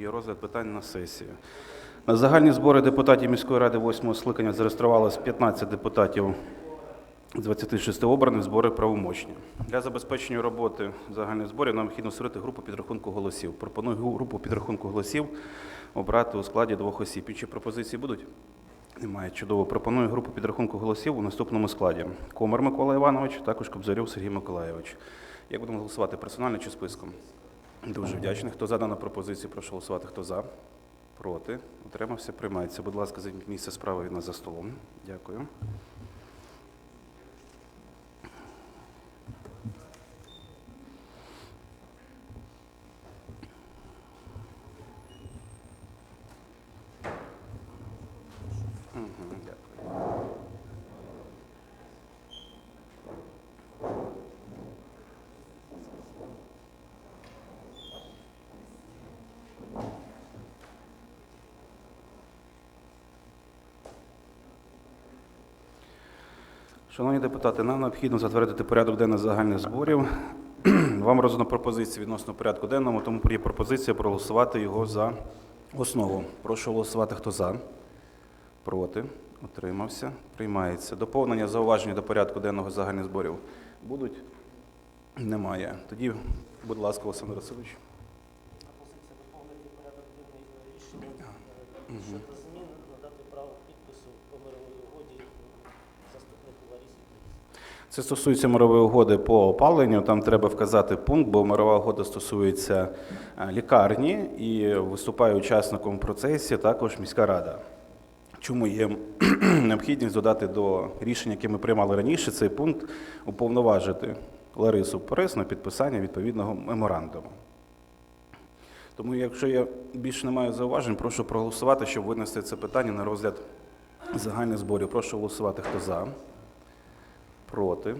і розгляд питань на сесії. На загальні збори депутатів міської ради 8 скликання зареєструвалось 15 депутатів з 26 обраних збори правомочні. Для забезпечення роботи загальних зборів нам необхідно створити групу підрахунку голосів. Пропоную групу підрахунку голосів обрати у складі двох осіб. Інші пропозиції будуть? Немає. Чудово. Пропоную групу підрахунку голосів у наступному складі. Комар Микола Іванович, також Кобзарів Сергій Миколайович. Як будемо голосувати, персонально чи списком? Дуже вдячний. Хто за дану пропозицію, прошу голосувати. Хто за? Проти? Утримався? Приймається. Будь ласка, займіть місце справа від нас за столом. Дякую. Мгм, Дякую. Шановні депутати, нам необхідно затвердити порядок денний загальних зборів. Вам роздано пропозиції відносно порядку денному, тому є пропозиція проголосувати його за основу. Прошу голосувати, хто за. Проти. Утримався. Приймається. Доповнення зауваження до порядку денного загальних зборів будуть? Немає. Тоді, будь ласка, Олександр Васильович. Пропозиція доповнити порядок денний рішення е, щодо змін надати право підпису по мировій угоді заступнику Ларісі Пліс. Це стосується мирової угоди по опаленню. Там треба вказати пункт, бо мирова угода стосується е, лікарні і виступає учасником в процесі також міська рада. Чому є необхідність додати до рішення, яке ми приймали раніше, цей пункт уповноважити Ларису Порис на підписання відповідного меморандуму. Тому, якщо я більше не маю зауважень, прошу проголосувати, щоб винести це питання на розгляд загальних зборів. Прошу голосувати, хто за. Проти.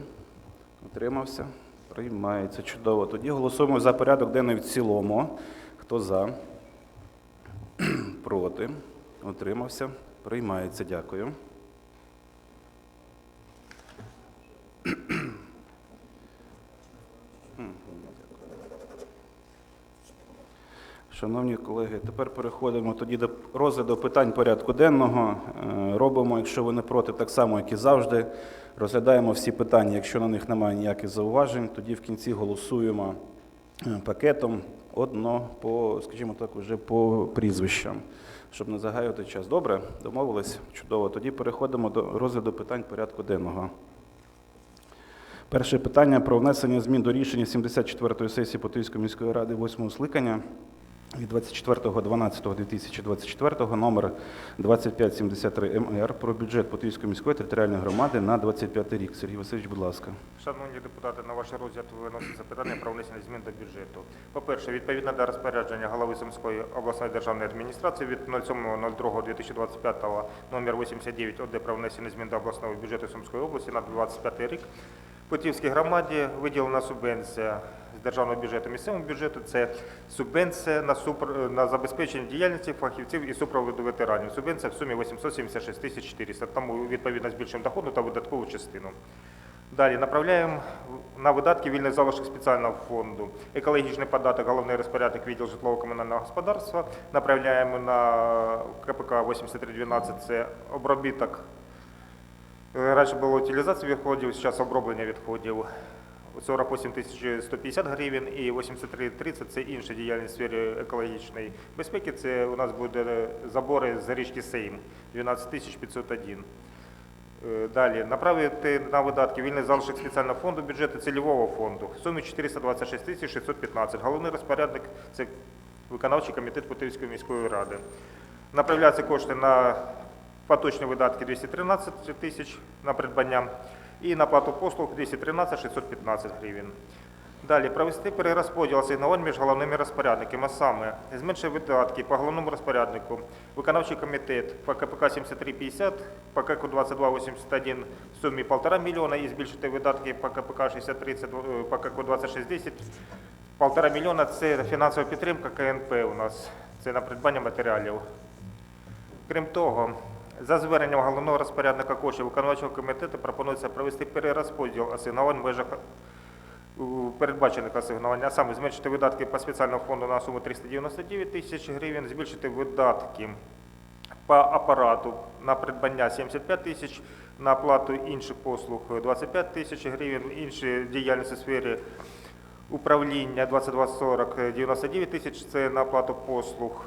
Утримався. Приймається. Чудово. Тоді голосуємо за порядок денний в цілому. Хто за? Проти. Утримався. Приймається. Дякую. Шановні колеги, тепер переходимо тоді до розгляду питань порядку денного. Е, Робимо, якщо ви не проти, так само, як і завжди. Розглядаємо всі питання. Якщо на них немає ніяких зауважень, тоді в кінці голосуємо е, пакетом одно по, скажімо так, уже по прізвищам, щоб не загаювати час. Добре, домовились? Чудово. Тоді переходимо до розгляду питань порядку денного. Перше питання про внесення змін до рішення 74-ї сесії Потильської міської ради 8-го скликання від 24.12.2024 номер 2573 МР про бюджет Потильської міської територіальної громади на 25 рік. Сергій Васильович, будь ласка. Шановні депутати, на ваш розгляд виноситься питання про внесення змін до бюджету. По-перше, відповідно до розпорядження голови Сумської обласної державної адміністрації від 07.02.2025 номер 89 ОД про внесення змін до обласного бюджету Сумської області на 25 рік Путівській громаді виділена субвенція державного бюджету місцевому бюджету. Це субвенція на, супр... на забезпечення діяльності фахівців і супроводу ветеранів. Субвенція в сумі 876 тисяч 400. Тому відповідно збільшуємо доходну та видаткову частину. Далі направляємо на видатки вільних залишок спеціального фонду. Екологічний податок, головний розпорядник відділ житлово-комунального господарства. Направляємо на КПК 8312, це обробіток. Раніше була утилізація відходів, зараз оброблення відходів. 48 тисяч 150 гривень і 83,30 – це інша діяльність в сфері екологічної безпеки. Це у нас буде забори з річки Сейм 12 тисяч 501. Е, Далі направити на видатки вільний залишок спеціального фонду бюджету цільового фонду в сумі 426 тисяч 615. Головний розпорядник це виконавчий комітет Путильської міської ради. Направляються кошти на поточні видатки 213 тисяч на придбання і на плату послуг 213 615 гривень. Далі провести перерозподіл асигнувань між головними розпорядниками, а саме зменшити видатки по головному розпоряднику, виконавчий комітет по КПК 7350, по КК 2281 в сумі 1,5 мільйона і збільшити видатки по КПК 6030, е, по КК 2610 1,5 мільйона – це фінансова підтримка КНП у нас, це на придбання матеріалів. Крім того, за зверненням головного розпорядника коштів виконавчого комітету пропонується провести перерозподіл асигнувань в межах передбачених асигнувань, а саме зменшити видатки по спеціальному фонду на суму 399 тисяч гривень, збільшити видатки по апарату на придбання 75 тисяч, на оплату інших послуг 25 тисяч гривень, інші діяльності у сфері управління 2240 99 тисяч, це на оплату послуг.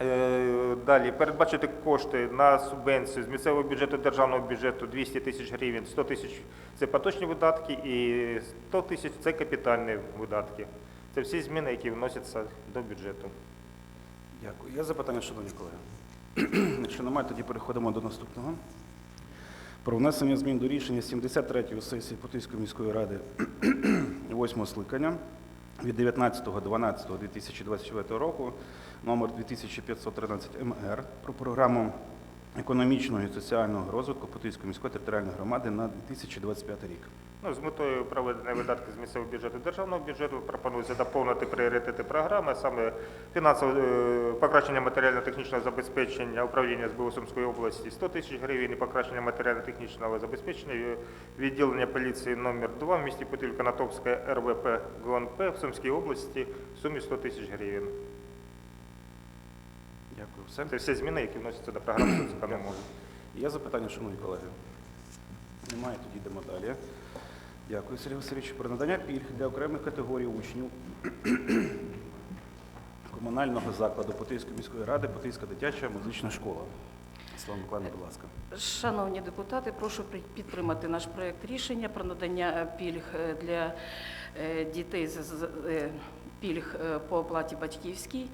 Е, Далі передбачити кошти на субвенцію з місцевого бюджету державного бюджету 200 тисяч гривень, 100 тисяч це поточні видатки і 100 тисяч це капітальні видатки. Це всі зміни, які вносяться до бюджету. Дякую. Є запитання, шановні колеги? Якщо немає, тоді переходимо до наступного. Про внесення змін до рішення 73-ї сесії Путильської міської ради 8 скликання від 19.12.2024 року номер 2513 МР про програму економічного і соціального розвитку Путильської міської територіальної громади на 2025 рік. Ну, з метою проведення видатків з місцевого бюджету державного бюджету пропонується доповнити пріоритети програми, саме фінансове е, покращення матеріально-технічного забезпечення управління СБУ Сумської області 100 тисяч гривень і покращення матеріально-технічного забезпечення відділення поліції номер 2 в місті Путиль Конотопська РВП ГУНП в Сумській області в сумі 100 тисяч гривень. Дякую. Все. Це всі зміни, які вносяться до програми соцекономії. Є запитання, шановні колеги? Немає, тоді йдемо далі. Дякую, Сергій Васильович. Про надання пільг для окремих категорій учнів комунального закладу Путильської міської ради, Путильська дитяча музична школа. Слава Миколаївна, будь ласка. Шановні депутати, прошу підтримати наш проект рішення про надання пільг е, для е, дітей з- з е, пільг е, по оплаті батьківській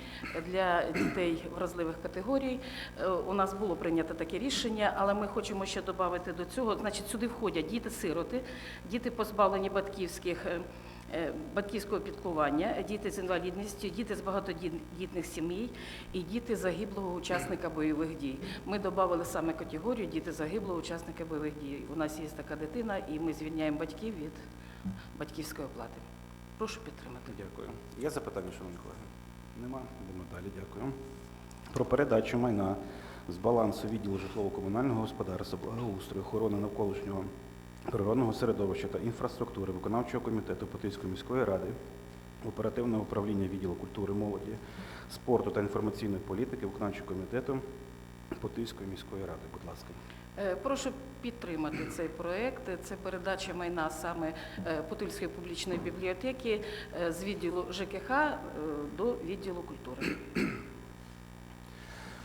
для дітей вразливих категорій. Е, У нас було прийнято таке рішення, але ми хочемо ще додати до цього. Значить, сюди входять діти-сироти, діти позбавлені батьківських. е, Батьківського піклування, діти з інвалідністю, діти з багатодітних сімей і діти загиблого учасника бойових дій. Ми додали саме категорію діти загиблого учасника бойових дій. У нас є така дитина, і ми звільняємо батьків від батьківської оплати. Прошу підтримати. Дякую. Є запитання, шановні колеги? Нема. Йдемо далі. Дякую. Про передачу майна з балансу відділу житлово-комунального господарства, благоустрою, охорони навколишнього природного середовища та інфраструктури виконавчого комітету Потильської міської ради, оперативного управління відділу культури, молоді, спорту та інформаційної політики виконавчого комітету Потильської міської ради. Будь ласка. Е, Прошу підтримати цей проект. Це передача майна саме е, Путильської публічної бібліотеки е, з відділу ЖКХ до відділу культури.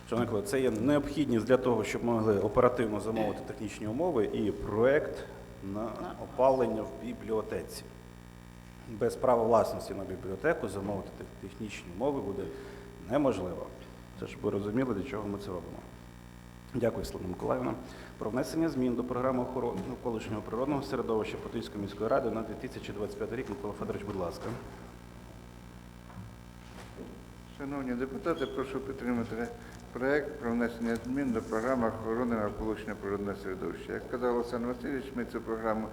Шановні це є необхідність для того, щоб ми могли оперативно замовити технічні умови і проект на опалення в бібліотеці. Без права власності на бібліотеку замовити технічні умови буде неможливо. Це ж ви розуміли, для чого ми це робимо. Дякую, Слава Миколаївна. Про внесення змін до програми охорони навколишнього природного середовища Потильської міської ради на 2025 рік. Микола Федорович, будь ласка. Шановні депутати, прошу підтримати проект про внесення змін до програми охорони навколишнього природного середовища. Як казав Олександр Васильович, ми цю програму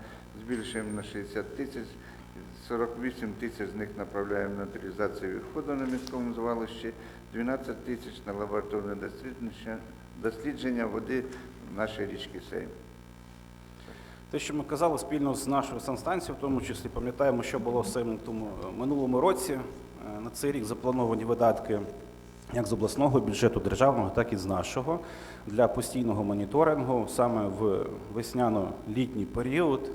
збільшуємо на 60 тисяч, 48 тисяч з них направляємо на утилізацію відходу на міському звалищі, 12 тисяч на лабораторне дослідження, дослідження води в нашій річці Сейм. Те, що ми казали спільно з нашою санстанцією, в тому числі пам'ятаємо, що було в цьому тому минулому році. Е, На цей рік заплановані видатки як з обласного бюджету державного, так і з нашого для постійного моніторингу саме в весняно-літній період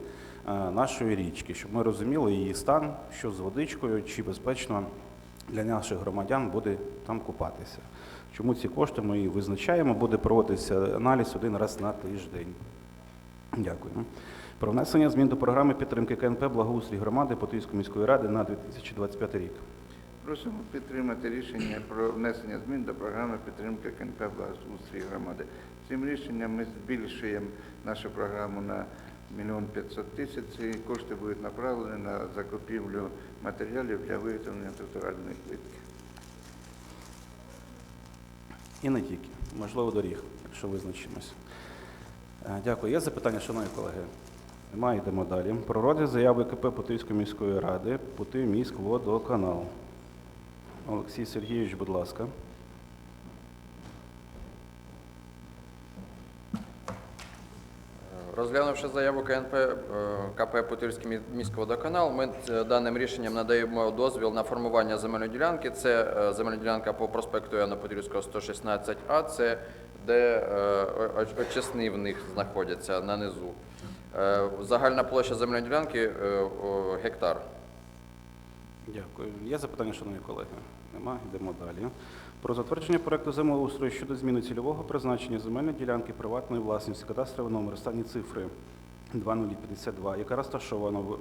е, нашої річки, щоб ми розуміли її стан, що з водичкою, чи безпечно для наших громадян буде там купатися. Чому ці кошти ми і визначаємо, буде проводитися аналіз один раз на тиждень. Дякую. Про внесення змін до програми підтримки КНП благоустрій громади Потильської міської ради на 2025 рік. Просимо підтримати рішення про внесення змін до програми підтримки КНП благоустрій громади. Цим рішенням ми збільшуємо нашу програму на мільйон 500 тисяч. Ці кошти будуть направлені на закупівлю матеріалів для виготовлення тротуарної плитки. І не тільки, можливо, доріг, якщо визначимось. Е, Дякую. Є запитання, шановні колеги? Немає, йдемо далі. Про розгляд заяви КП Потильської міської ради Пути міськ водоканал. Олексій Сергійович, будь ласка. Розглянувши заяву КНП е, КП Путильський мі- міськводоканал, ми е, даним рішенням надаємо дозвіл на формування земельної ділянки. Це е, земельна ділянка по проспекту Яна Путильського 116А, це де очисні в них знаходяться на низу. Загальна площа земельної ділянки гектар. Дякую. Є запитання, шановні колеги? Нема. Йдемо далі. Про затвердження проекту землеустрою щодо зміни цільового призначення земельної ділянки приватної власності, кадастровий номер, останні цифри 2052, яка розташована в,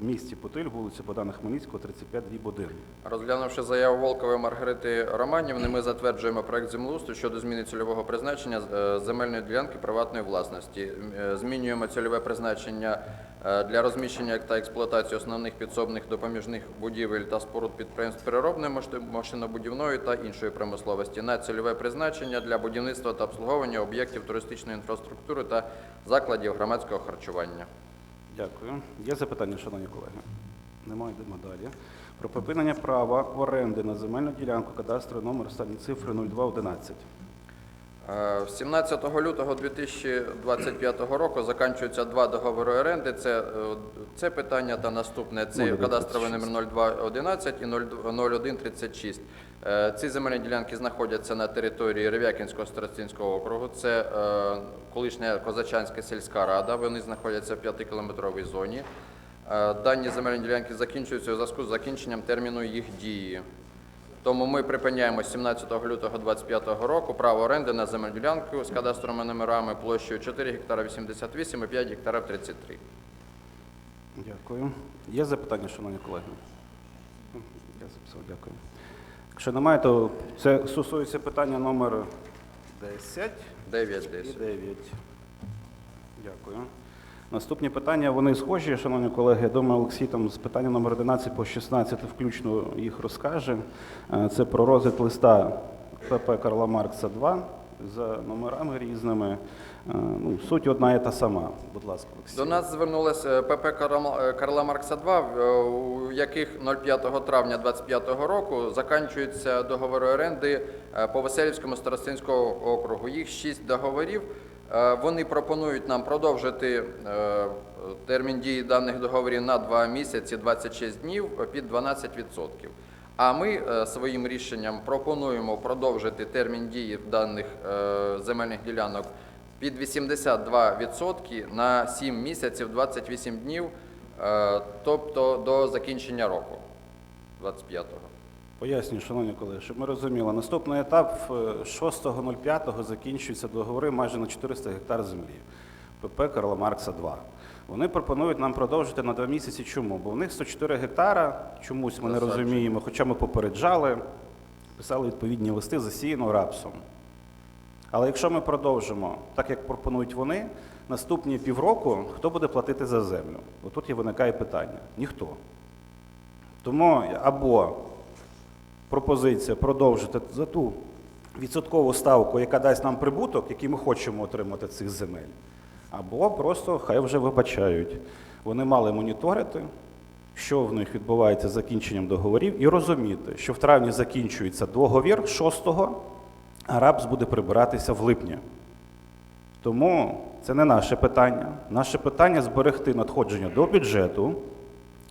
в місті Путиль, вулиця Богдана Хмельницького, 35, дріб 1. Розглянувши заяву Волкової Маргарити Романівни, ми затверджуємо проект землеустрою щодо зміни цільового призначення е, земельної ділянки приватної власності. Е, Змінюємо цільове призначення е, для розміщення та експлуатації основних підсобних допоміжних будівель та споруд підприємств переробної машинобудівної та іншої промисловості на цільове призначення для будівництва та обслуговування об'єктів туристичної інфраструктури та закладів громадського харчування. Дякую. Є запитання, шановні колеги? Немає, йдемо далі. Про припинення права оренди на земельну ділянку кадастру номер останні цифри 0211. Е, 17 лютого 2025 року закінчуються два договори оренди. Це, е, це питання та наступне. Це 0136. кадастровий номер 0211 і 0136. Е, Ці земельні ділянки знаходяться на території Рев'якінського старостинського округу. Це е, колишня Козачанська сільська рада. Вони знаходяться в 5-кілометровій зоні. Е, Дані земельні ділянки закінчуються у зв'язку з закінченням терміну їх дії. Тому ми припиняємо 17 лютого 2025 року право оренди на земельну ділянку з кадастровими номерами площею 4 гектара 88 і 5 гектарів 33. Дякую. Є запитання, шановні колеги? Я записав, дякую. Якщо немає, то це стосується питання номер 10 9 і десь. 9. Дякую. Наступні питання, вони схожі, шановні колеги. Я думаю, Олексій там з питання номер 11 по 16 включно їх розкаже. Е, Це про розгляд листа ПП Карла Маркса 2 за номерами різними. Е, Ну, суть одна і та сама. Будь ласка, Олексій. До нас звернулося ПП Карла е, Маркса 2, е, у яких 05 травня 2025 року закінчуються договори оренди по Веселівському старостинському округу. Їх шість договорів. Е, Вони пропонують нам продовжити е, термін дії даних договорів на 2 місяці 26 днів е, під 12%. А ми своїм рішенням пропонуємо продовжити термін дії даних земельних ділянок під 82% на 7 місяців 28 днів, тобто до закінчення року 25-го. Пояснюю, шановні колеги, щоб ми розуміли, наступний етап е, 6.05 закінчуються договори майже на 400 гектар землі. ПП Карла Маркса 2. Вони пропонують нам продовжити на два місяці. Чому? Бо в них 104 гектара, чомусь ми не розуміємо, хоча ми попереджали, писали відповідні листи засіяно рапсом. Але якщо ми продовжимо, так як пропонують вони, наступні півроку хто буде платити за землю? Отут і виникає питання. Ніхто. Тому або пропозиція продовжити за ту відсоткову ставку, яка дасть нам прибуток, який ми хочемо отримати цих земель, або просто хай вже вибачають. Вони мали моніторити, що в них відбувається з закінченням договорів, і розуміти, що в травні закінчується договір 6-го, а рапс буде прибиратися в липні. Тому це не наше питання. Наше питання зберегти надходження до бюджету,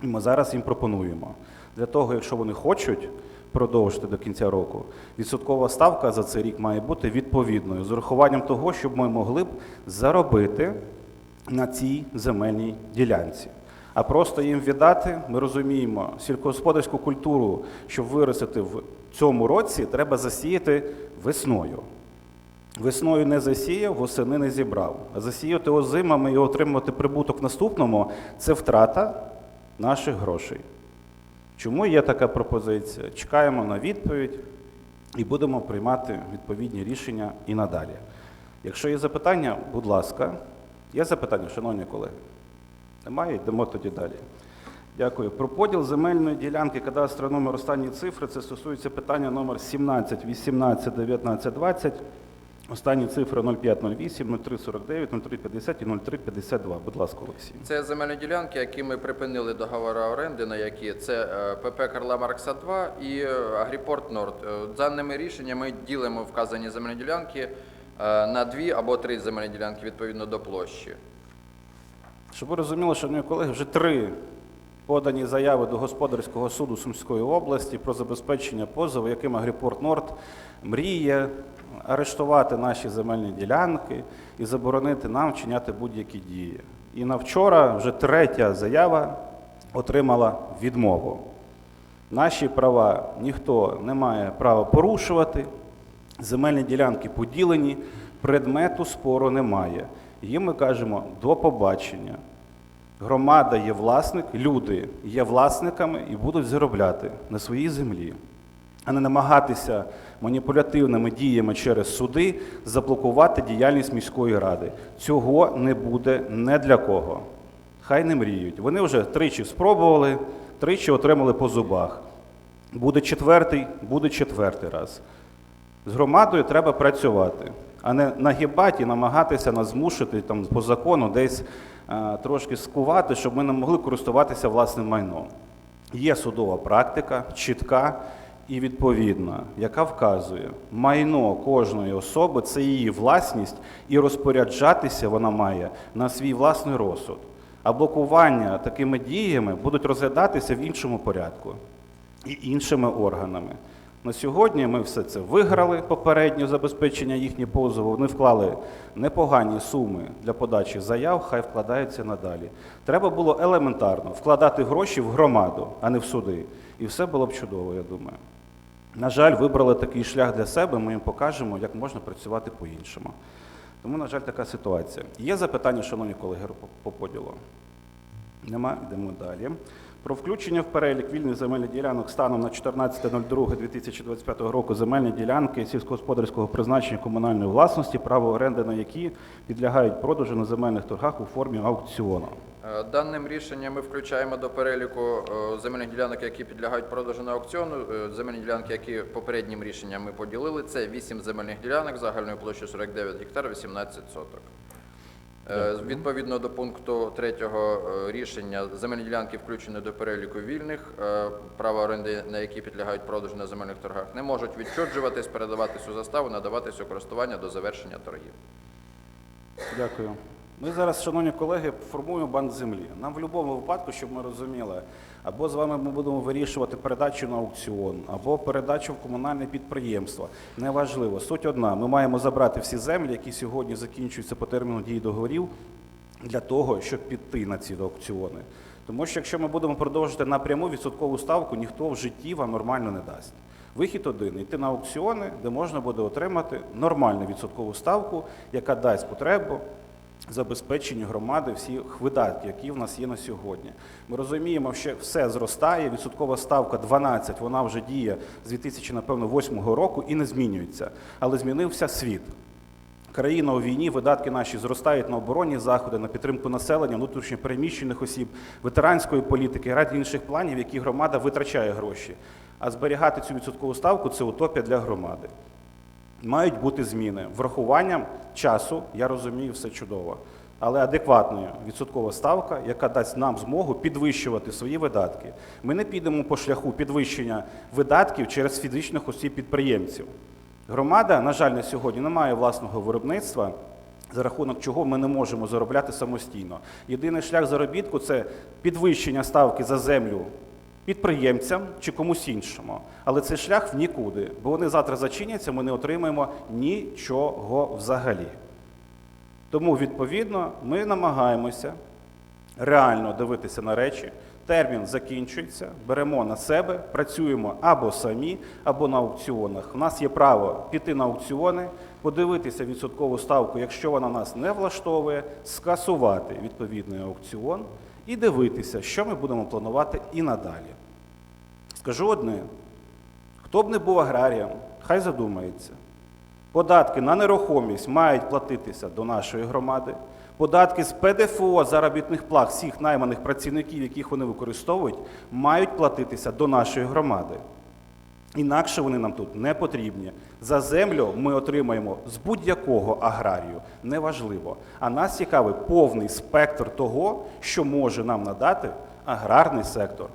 і ми зараз їм пропонуємо. Для того, якщо вони хочуть продовжити до кінця року, відсоткова ставка за цей рік має бути відповідною з урахуванням того, щоб ми могли б заробити на цій земельній ділянці. А просто їм віддати, ми розуміємо, сільськогосподарську культуру, щоб виростити в цьому році, треба засіяти весною. Весною не засіяв, восени не зібрав. А засіяти озимами і отримати прибуток в наступному це втрата наших грошей. Чому є така пропозиція? Чекаємо на відповідь і будемо приймати відповідні рішення і надалі. Якщо є запитання, будь ласка. Є запитання, шановні колеги? Немає? Йдемо тоді далі. Дякую. Про поділ земельної ділянки кадастровий номер останні цифри. Це стосується питання номер 17, 18, 19, 20. Останні цифри 0508, 0349, 0350 і 0352. Будь ласка, Олексій. Це земельні ділянки, які ми припинили договори оренди, на які це е, ПП Карла Маркса 2 і е, Агріпорт Норд. Е, Даними рішеннями ми ділимо вказані земельні ділянки на дві або три земельні ділянки відповідно до площі. Щоб ви розуміли, шановні колеги, вже три подані заяви до господарського суду Сумської області про забезпечення позову, яким Агріпорт Норд мріє арештувати наші земельні ділянки і заборонити нам вчиняти будь-які дії. І на вчора вже третя заява отримала відмову. Наші права ніхто не має права порушувати, земельні ділянки поділені, предмету спору немає. Їм ми кажемо до побачення. Громада є власник, люди є власниками і будуть заробляти на своїй землі, а не намагатися маніпулятивними діями через суди заблокувати діяльність міської ради. Цього не буде не для кого. Хай не мріють. Вони вже тричі спробували, тричі отримали по зубах. Буде четвертий, буде четвертий раз. З громадою треба працювати, а не нагибати і намагатися нас змусити там, по закону десь е, трошки скувати, щоб ми не могли користуватися власним майном. Є судова практика, чітка і відповідна, яка вказує, майно кожної особи це її власність, і розпоряджатися вона має на свій власний розсуд. А блокування такими діями будуть розглядатися в іншому порядку і іншими органами. На сьогодні ми все це виграли попереднє забезпечення їхніх позову. Вони вклали непогані суми для подачі заяв, хай вкладаються надалі. Треба було елементарно вкладати гроші в громаду, а не в суди. І все було б чудово, я думаю. На жаль, вибрали такий шлях для себе, ми їм покажемо, як можна працювати по-іншому. Тому, на жаль, така ситуація. Є запитання, шановні колеги, по поділу? Нема, йдемо далі. Про включення в перелік вільних земельних ділянок станом на 14.02.2025 року земельні ділянки сільськогосподарського призначення комунальної власності, право оренди на які підлягають продажу на земельних торгах у формі аукціону. Е, Даним рішенням ми включаємо до переліку е, земельних ділянок, які підлягають продажу на аукціону. е, Земельні ділянки, які попереднім рішенням ми поділили, це 8 земельних ділянок загальною площею 49 гектар 18 соток. Е, Відповідно до пункту 3 рішення, земельні ділянки включені до переліку вільних, е, право оренди на які підлягають продажу на земельних торгах, не можуть відчуджуватись, передаватись у заставу, надаватись у користування до завершення торгів. Дякую. Ми зараз, шановні колеги, формуємо банк землі. Нам в будь-якому випадку, щоб ми розуміли, або з вами ми будемо вирішувати передачу на аукціон, або передачу в комунальне підприємство. Неважливо. Суть одна: ми маємо забрати всі землі, які сьогодні закінчуються по терміну дії договорів, для того, щоб піти на ці аукціони. Тому що якщо ми будемо продовжувати напряму відсоткову ставку, ніхто в житті вам нормально не дасть. Вихід один йти на аукціони, де можна буде отримати нормальну відсоткову ставку, яка дасть потребу забезпеченню громади всіх видатків, які в нас є на сьогодні. Ми розуміємо, що все зростає. Відсоткова ставка 12, вона вже діє з 2008 року і не змінюється. Але змінився світ. Країна у війні, видатки наші зростають на оборонні заходи, на підтримку населення, внутрішньо переміщених осіб, ветеранської політики, ряд інших планів, які громада витрачає гроші. А зберігати цю відсоткову ставку це утопія для громади. Мають бути зміни. Врахуванням часу, я розумію, все чудово. Але адекватною відсоткова ставка, яка дасть нам змогу підвищувати свої видатки. Ми не підемо по шляху підвищення видатків через фізичних осіб підприємців. Громада, на жаль, на сьогодні не має власного виробництва, за рахунок чого ми не можемо заробляти самостійно. Єдиний шлях заробітку це підвищення ставки за землю підприємцям чи комусь іншому. Але цей шлях в нікуди, бо вони завтра зачиняться, ми не отримаємо нічого взагалі. Тому, відповідно, ми намагаємося реально дивитися на речі. Термін закінчується, беремо на себе, працюємо або самі, або на аукціонах. У нас є право піти на аукціони, подивитися відсоткову ставку, якщо вона нас не влаштовує, скасувати відповідний аукціон і дивитися, що ми будемо планувати і надалі. Скажу одне: хто б не був аграрієм, хай задумається. Податки на нерухомість мають платитися до нашої громади. Податки з ПДФО заробітних плат всіх найманих працівників, яких вони використовують, мають платитися до нашої громади. Інакше вони нам тут не потрібні. За землю ми отримаємо з будь-якого аграрію, неважливо. А нас цікавий повний спектр того, що може нам надати аграрний сектор.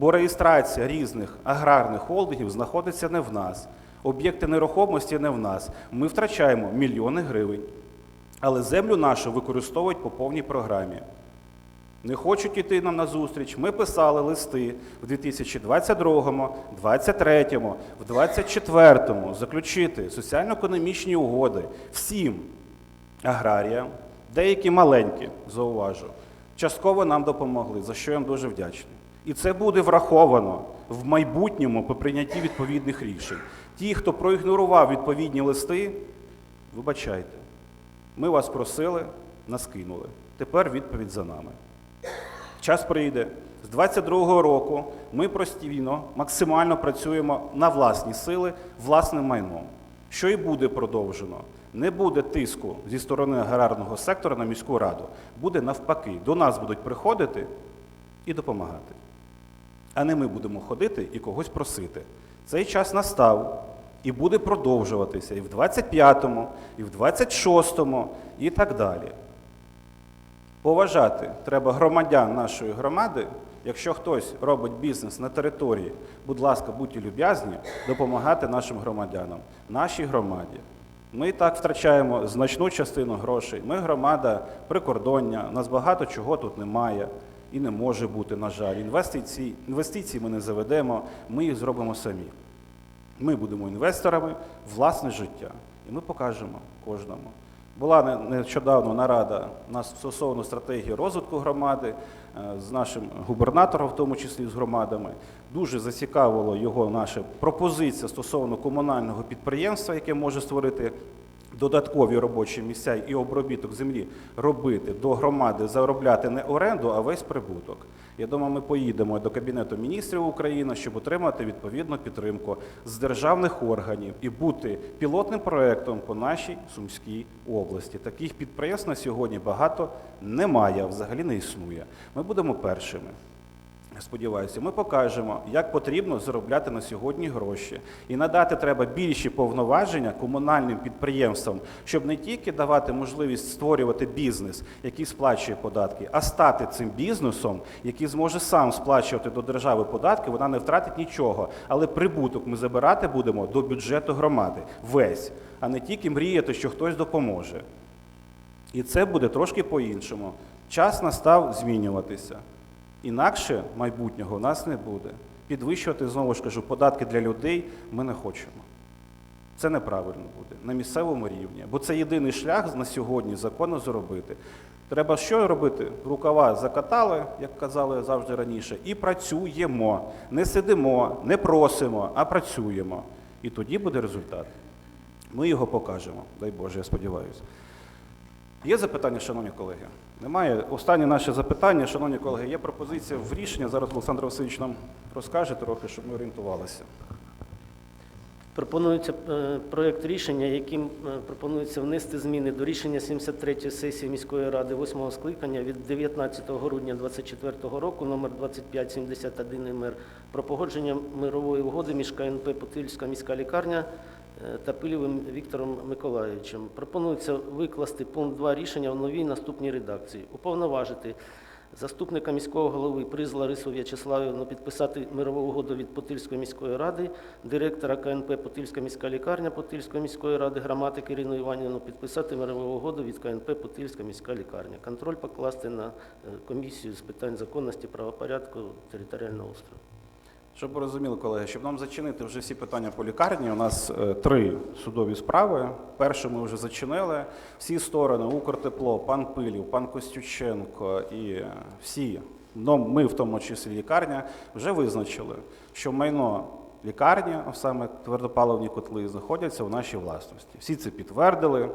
Бо реєстрація різних аграрних холдингів знаходиться не в нас. Об'єкти нерухомості не в нас. Ми втрачаємо мільйони гривень. Але землю нашу використовують по повній програмі. не хочуть йти нам на зустріч. Ми писали листи в 2022, 2023, в 2024 заключити соціально-економічні угоди всім аграріям, деякі маленькі, зауважу, частково нам допомогли, за що я їм дуже вдячний. І це буде враховано в майбутньому по прийнятті відповідних рішень. Ті, хто проігнорував відповідні листи, вибачайте, ми вас просили, нас кинули. Тепер відповідь за нами. Час прийде. З 22-го року ми постійно, максимально працюємо на власні сили, власним майном. Що і буде продовжено. Не буде тиску зі сторони аграрного сектора на міську раду. Буде навпаки. До нас будуть приходити і допомагати. А не ми будемо ходити і когось просити. Цей час настав і буде продовжуватися і в 25-му, і в 26-му, і так далі. Поважати треба громадян нашої громади. Якщо хтось робить бізнес на території, будь ласка, будьте люб'язні допомагати нашим громадянам, нашій громаді. Ми і так втрачаємо значну частину грошей. Ми громада прикордоння, нас багато чого тут немає і не може бути, на жаль. Інвестиції, інвестиції ми не заведемо, ми їх зробимо самі. Ми будемо інвесторами власне життя. І ми покажемо кожному. Була нещодавно нарада стосовно стратегії розвитку громади е, з нашим губернатором, в тому числі з громадами. Дуже зацікавило його наша пропозиція стосовно комунального підприємства, яке може створити додаткові робочі місця і обробіток землі робити до громади, заробляти не оренду, а весь прибуток. Я думаю, ми поїдемо до Кабінету міністрів України, щоб отримати відповідну підтримку з державних органів і бути пілотним проектом по нашій Сумській області. Таких підприємств на сьогодні багато немає, взагалі не існує. Ми будемо першими. Сподіваюся, ми покажемо, як потрібно заробляти на сьогодні гроші. І надати треба більші повноваження комунальним підприємствам, щоб не тільки давати можливість створювати бізнес, який сплачує податки, а стати цим бізнесом, який зможе сам сплачувати до держави податки, вона не втратить нічого. Але прибуток ми забирати будемо до бюджету громади весь, а не тільки мріяти, що хтось допоможе. І це буде трошки по-іншому. Час настав змінюватися. Інакше майбутнього у нас не буде. Підвищувати, знову ж кажу, податки для людей ми не хочемо. Це неправильно буде на місцевому рівні, бо це єдиний шлях на сьогодні законно зробити. Треба що робити? Рукава закатали, як казали завжди раніше, і працюємо. Не сидимо, не просимо, а працюємо. І тоді буде результат. Ми його покажемо. Дай Боже, я сподіваюся. Є запитання, шановні колеги? Немає. Останнє наше запитання, шановні колеги, є пропозиція в рішення. Зараз Олександр Васильович нам розкаже трохи, щоб ми орієнтувалися. Пропонується е, проект рішення, яким е, пропонується внести зміни до рішення 73-ї сесії міської ради 8-го скликання від 19 грудня 2024 року номер 2571 МР про погодження мирової угоди між КНП Путильська міська лікарня е, та Пилєвим Віктором Миколайовичем. Пропонується викласти пункт 2 рішення в новій наступній редакції. Уповноважити заступника міського голови Приз Ларису В'ячеславівну підписати мирову угоду від Потильської міської ради, директора КНП Потильська міська лікарня Потильської міської ради, граматик Ірину Іванівну підписати мирову угоду від КНП Потильська міська лікарня. Контроль покласти на е, комісію з питань законності, правопорядку, територіального устрою. Щоб ви розуміли, колеги, щоб нам зачинити вже всі питання по лікарні, у нас е, три судові справи. Першу ми вже зачинили. Всі сторони, Укртепло, пан Пилів, пан Костюченко і е, всі, ну, ми в тому числі лікарня, вже визначили, що майно лікарні, а саме твердопаливні котли, знаходяться в нашій власності. Всі це підтвердили.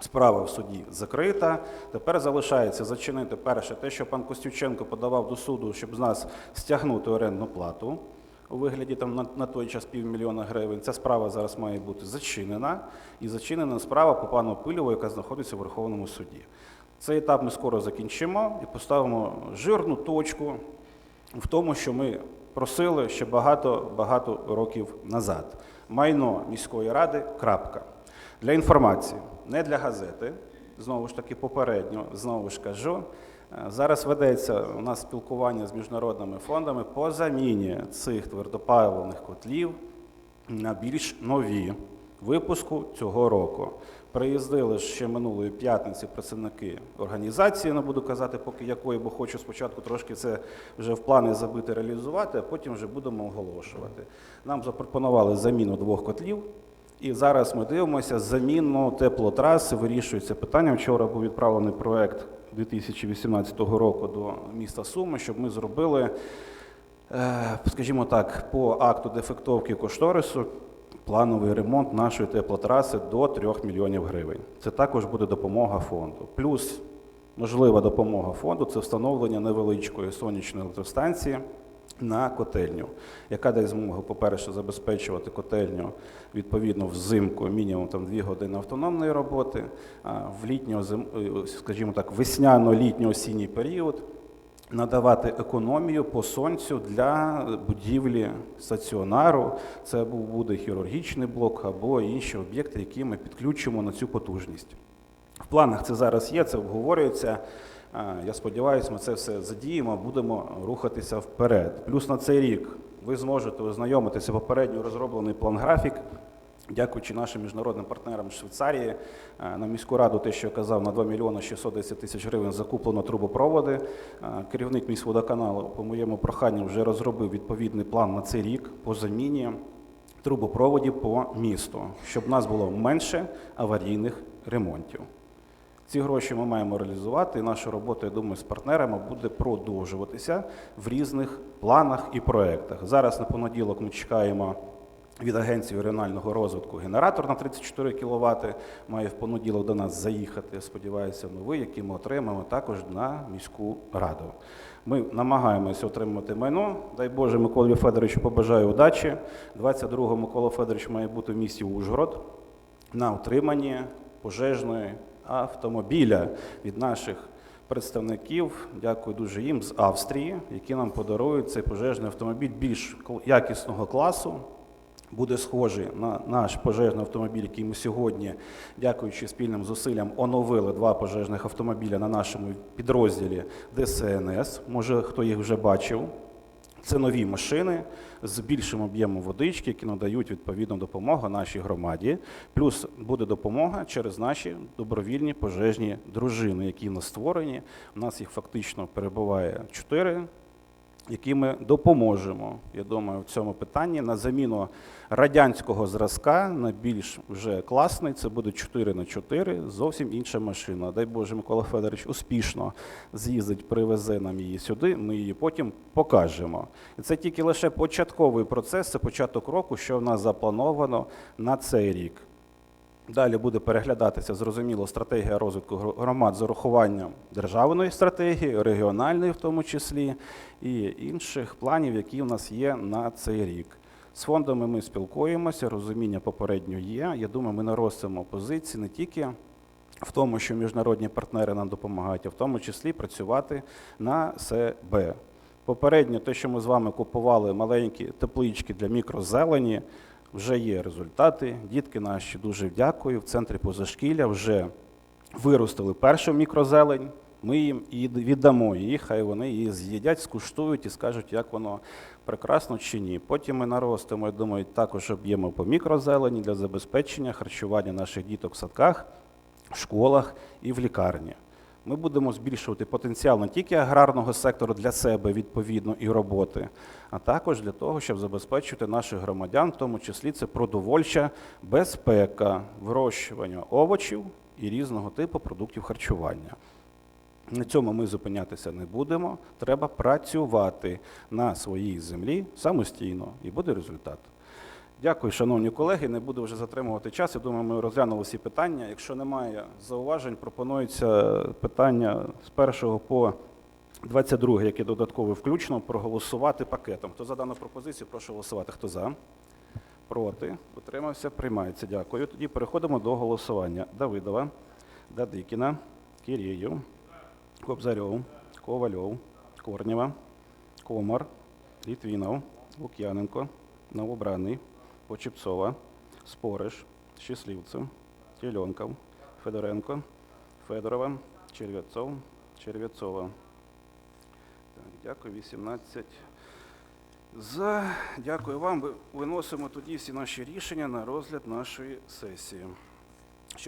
Справа в суді закрита. Тепер залишається зачинити перше те, що пан Костюченко подавав до суду, щоб з нас стягнути орендну плату у вигляді там на, на той час півмільйона гривень. Ця справа зараз має бути зачинена. І зачинена справа по пану Пилєву, яка знаходиться в Верховному суді. Цей етап ми скоро закінчимо і поставимо жирну точку в тому, що ми просили ще багато-багато років назад. Майно міської ради. крапка. Для інформації, не для газети, знову ж таки попередньо, знову ж кажу. Зараз ведеться у нас спілкування з міжнародними фондами по заміні цих твердопаливних котлів на більш нові, випуску цього року. Приїздили ще минулої п'ятниці працівники організації, не буду казати, поки якої, бо хочу спочатку трошки це вже в плани забити реалізувати, а потім вже будемо оголошувати. Нам запропонували заміну двох котлів. І зараз ми дивимося заміну теплотраси. Вирішується питання. Вчора був відправлений проект 2018 року до міста Суми, щоб ми зробили, е, скажімо так, по акту дефектовки кошторису плановий ремонт нашої теплотраси до 3 мільйонів гривень. Це також буде допомога фонду. Плюс можлива допомога фонду це встановлення невеличкої сонячної електростанції на котельню, яка дасть змогу, по-перше, забезпечувати котельню відповідно взимку мінімум там 2 години автономної роботи, а в літньо, е, скажімо так, весняно-літньо-осінній період надавати економію по сонцю для будівлі стаціонару. Це буде хірургічний блок або інші об'єкти, які ми підключимо на цю потужність. В планах це зараз є, це обговорюється. Я сподіваюся, ми це все задіємо, будемо рухатися вперед. Плюс на цей рік ви зможете ознайомитися попередньо розроблений план-графік. Дякуючи нашим міжнародним партнерам Швейцарії, на міську раду, те, що я казав, на 2 мільйони 610 тисяч гривень закуплено трубопроводи. Керівник міськводоканалу, по моєму проханню, вже розробив відповідний план на цей рік по заміні трубопроводів по місту, щоб в нас було менше аварійних ремонтів. Ці гроші ми маємо реалізувати, і наша робота, я думаю, з партнерами буде продовжуватися в різних планах і проєктах. Зараз на понеділок ми чекаємо від Агенції регіонального розвитку генератор на 34 кВт. Має в понеділок до нас заїхати, сподіваюся, новий, який ми отримаємо також на міську раду. Ми намагаємося отримати майно. Дай Боже, Миколі Федоровичу побажаю удачі. 22-го Микола Федорович має бути в місті Ужгород на утриманні пожежної автомобіля від наших представників. Дякую дуже їм з Австрії, які нам подарують цей пожежний автомобіль більш якісного класу. Буде схожий на наш пожежний автомобіль, який ми сьогодні, дякуючи спільним зусиллям, оновили два пожежних автомобіля на нашому підрозділі ДСНС. Може, хто їх вже бачив. Це нові машини з більшим об'ємом водички, які надають відповідну допомогу нашій громаді. Плюс буде допомога через наші добровільні пожежні дружини, які в нас створені. У нас їх фактично перебуває чотири, які ми допоможемо. Я думаю, в цьому питанні на заміну радянського зразка на більш вже класний. Це буде 4 на 4 зовсім інша машина. Дай Боже, Микола Федорович успішно з'їздить, привезе нам її сюди. Ми її потім покажемо. І це тільки лише початковий процес, це початок року, що в нас заплановано на цей рік. Далі буде переглядатися зрозуміло стратегія розвитку громад з урахуванням державної стратегії, регіональної в тому числі, і інших планів, які в нас є на цей рік. З фондами ми спілкуємося, розуміння попередньо є. Я думаю, ми наростимо позиції не тільки в тому, що міжнародні партнери нам допомагають, а в тому числі працювати на себе. Попередньо те, що ми з вами купували маленькі теплички для мікрозелені, вже є результати. Дітки наші дуже дякую. В центрі позашкілля вже виростили першу мікрозелень. Ми їм і віддамо її, хай вони її з'їдять, скуштують і скажуть, як воно прекрасно чи ні. Потім ми наростимо, я думаю, також об'єми по мікрозелені для забезпечення харчування наших діток в садках, в школах і в лікарні. Ми будемо збільшувати потенціал не тільки аграрного сектору для себе відповідно і роботи, а також для того, щоб забезпечити наших громадян, в тому числі це продовольча безпека, вирощування овочів і різного типу продуктів харчування. На цьому ми зупинятися не будемо. Треба працювати на своїй землі самостійно, і буде результат. Дякую, шановні колеги. Не буду вже затримувати час. Я думаю, ми розглянули всі питання. Якщо немає зауважень, пропонується питання з першого по 22, яке додатково включено, проголосувати пакетом. Хто за дану пропозицію, прошу голосувати. Хто за? Проти? Утримався? Приймається. Дякую. Тоді переходимо до голосування. Давидова, Дадикіна, Кірєєв, Кобзарьов, Ковальов, Корнєва, Комар, Літвінов, Лук'яненко, Новобраний, Почепцова, Спориш, Щасливцев, Тіленков, Федоренко, Федорова, Черв'яцов, Черв'яцова. Так, дякую, 18 За дякую вам. Ви- Виносимо тоді всі наші рішення на розгляд нашої сесії.